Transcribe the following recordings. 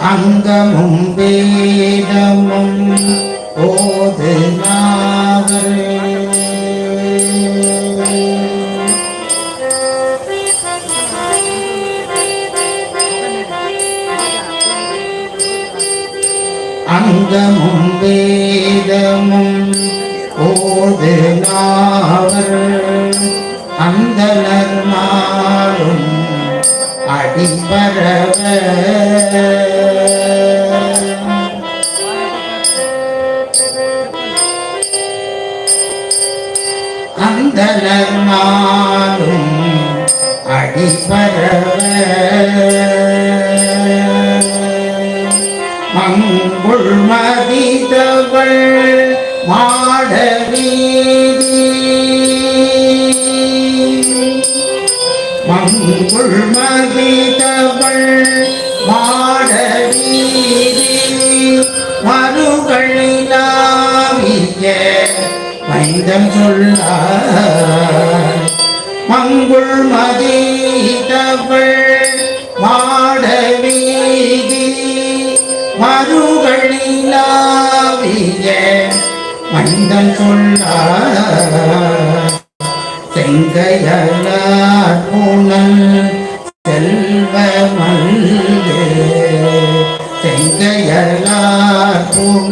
அங்கமும் வேதமும் ஓது அங்கமும் வேதமும் ஓது நாவர் அந்தனர் நாளும் அடிபரவர் அந்தனர் நாளும் மங்குள் மதிதவள் மாடவீதி. மங்குள் மதிதவள் மாடவீதி. வீதி மறுகளிலாவிய மைந்தம் சொல்ல மங்குள் மதிதவள் மாடவீதி. மறுகளிலாவிய மந்தன் சொல்ல செங்கையல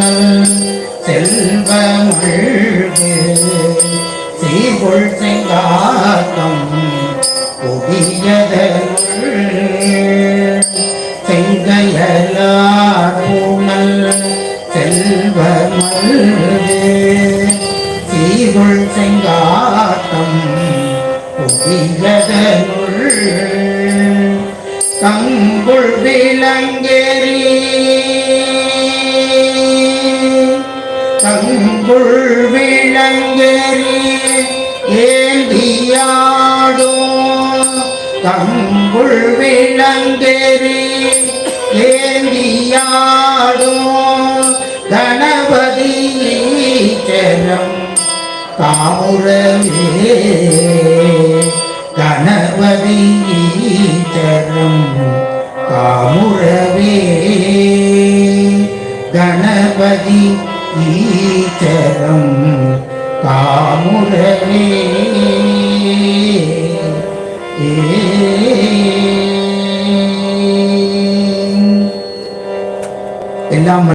புனல் சீர்கொள் செங்காத்தம் புதியதனுள் செங்கையலார் பூனல் சீர்கொள் செங்காத்தம் புதியதனுள் கங்குள் விலங்கேறி விளங்கேறி ஏந்தியாடோ. கங்குள் விளங்கேறி ஏந்தியாடோ. கணபதி ஈச்சரம் காமுரவே கணபதி ஈச்சரம் காமுரவே கணபதி ഈശ്വരം കാമുകനേ എല്ലാം